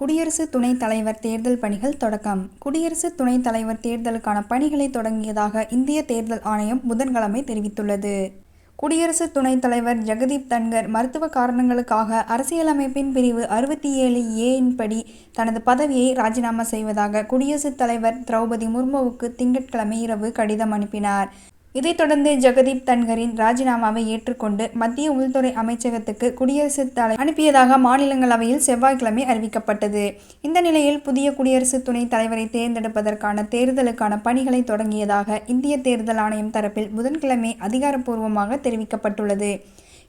குடியரசு துணைத் தலைவர் தேர்தல் பணிகள் தொடக்கம். குடியரசு துணைத் தலைவர் தேர்தலுக்கான பணிகளை தொடங்கியதாக இந்திய தேர்தல் ஆணையம் புதன்கிழமை தெரிவித்துள்ளது. குடியரசு துணைத் தலைவர் ஜெகதீப் தன்கர் மருத்துவ காரணங்களுக்காக அரசியலமைப்பின் பிரிவு அறுபத்தி ஏழு ஏயின் படி தனது பதவியை ராஜினாமா செய்வதாக குடியரசுத் தலைவர் திரௌபதி முர்முவுக்கு திங்கட்கிழமை இரவு கடிதம் அனுப்பினார். இதைத் தொடர்ந்து ஜெகதீப் தன்கரின் ராஜினாமாவை ஏற்றுக்கொண்டு மத்திய உள்துறை அமைச்சகத்துக்கு குடியரசுத் தலைவர் அனுப்பியதாக மாநிலங்களவையில் செவ்வாய்க்கிழமை அறிவிக்கப்பட்டது. இந்த நிலையில் புதிய குடியரசு துணைத் தலைவரை தேர்ந்தெடுப்பதற்கான தேர்தலுக்கான பணிகளை தொடங்கியதாக இந்திய தேர்தல் ஆணையம் தரப்பில் புதன்கிழமை அதிகாரப்பூர்வமாக தெரிவிக்கப்பட்டுள்ளது.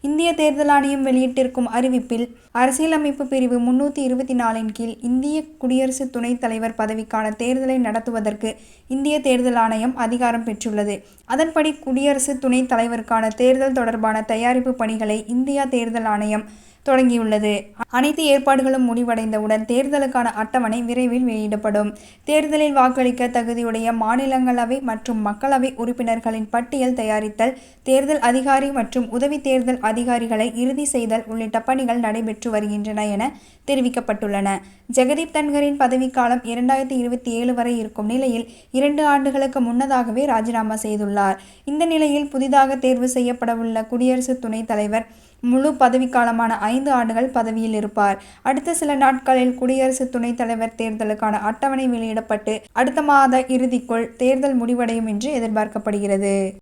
இந்திய தேர்தல் ஆணையம் வெளியிட்டிருக்கும் அறிவிப்பில் அரசியலமைப்பு பிரிவு முன்னூற்றி இருபத்தி நாலின் கீழ் இந்திய குடியரசு துணைத் தலைவர் பதவிக்கான தேர்தலை நடத்துவதற்கு இந்திய தேர்தல் ஆணையம் அதிகாரம் பெற்றுள்ளது. அதன்படி குடியரசு துணைத் தலைவருக்கான தேர்தல் தொடர்பான தயாரிப்பு பணிகளை இந்தியா தேர்தல் ஆணையம் தொடங்கியுள்ளது. அனைத்து ஏற்பாடுகளும் முடிவடைந்தவுடன் தேர்தலுக்கான அட்டவணை விரைவில் வெளியிடப்படும். தேர்தலில் வாக்களிக்க தகுதியுடைய மாநிலங்களவை மற்றும் மக்களவை உறுப்பினர்களின் பட்டியல் தயாரித்தல் தேர்தல் அதிகாரி மற்றும் உதவி தேர்தல் அதிகாரிகளை இறுதி செய்தல் உள்ளிட்ட பணிகள் நடைபெற்று வருகின்றன என தெரிவிக்கப்பட்டுள்ளன. ஜெகதீப் தன்கரின் பதவிக்காலம் இரண்டாயிரத்தி இருபத்தி ஏழு வரை இருக்கும் நிலையில் இரண்டு ஆண்டுகளுக்கு முன்னதாகவே ராஜினாமா செய்துள்ளார். இந்த நிலையில் புதிதாக தேர்வு செய்யப்படவுள்ள குடியரசு துணைத் தலைவர் முழு பதவிக்காலமான ஐந்து ஆண்டுகள் பதவியில் இருப்பார். அடுத்த சில நாட்களில் குடியரசு துணைத் தலைவர் தேர்தலுக்கான அட்டவணை வெளியிடப்பட்டு அடுத்த மாத இறுதிக்குள் தேர்தல் முடிவடையும் என்று எதிர்பார்க்கப்படுகிறது.